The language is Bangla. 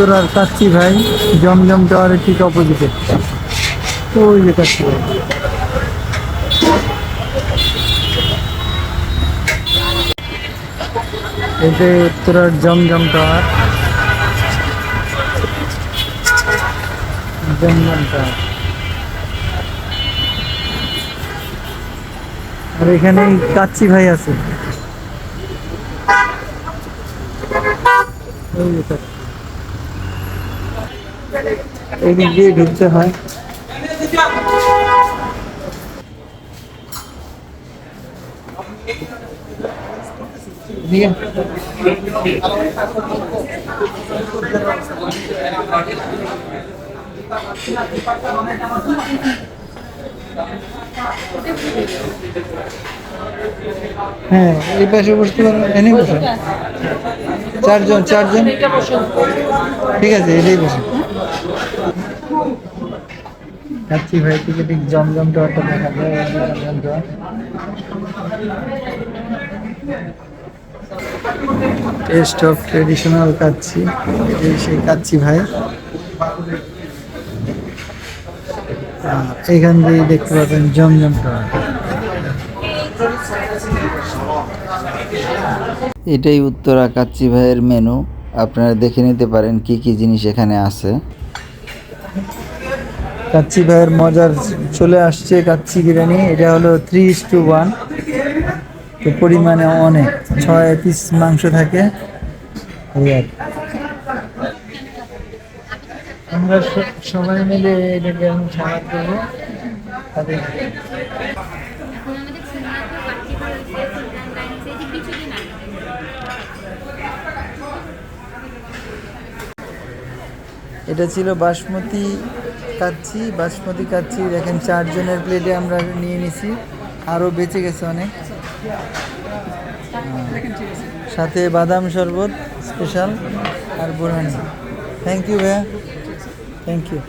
উত্তরার কাচ্চি ভাই, জমজম টাওয়ারের ঠিক অপোজিটে। ওই যে কাচ্চি ভাই। এটা উত্তরার জমজম টাওয়ার। জমজম টাওয়ার। আর এখানে কাচ্চি ভাই আছে। ওই যে কাচ্চি। এই দিক দিয়ে ঢুকতে হয়। হ্যাঁ এই পাশে বসতে পারেন এনে বসে। চারজন চারজন। ঠিক আছে এটাই বসে। কাচ্চি ভাই থেকে ঠিক জমজম টাওয়ারটা দেখা যায় টেস্ট অফ ট্রেডিশনাল কাচ্চি এই সেই কাচ্চি ভাই। এখান দিয়ে দেখতে পাবেন জমজম এটাই উত্তরা কাচ্চি ভাইয়ের মেনু আপনারা দেখে নিতে পারেন কি কি জিনিস এখানে আছে। কাচ্চি ভাইয়ের মজার চলে আসছে কাচ্চি বিরিয়ানি। এটা হলো থ্রি ইস টু ওয়ান তো পরিমাণে অনেক ছয় পিস মাংস থাকে। আমরা সবাই মিলে এটাকে আমি সাহায্য করব এটা ছিল বাসমতি কাচ্ছি বাসমতি কাচ্ছি দেখেন চারজনের প্লেটে আমরা নিয়ে নিছি। আরও বেঁচে গেছে অনেক। সাথে বাদাম শরবত স্পেশাল আর বোরহানি। থ্যাংক ইউ ভাইয়া। Thank you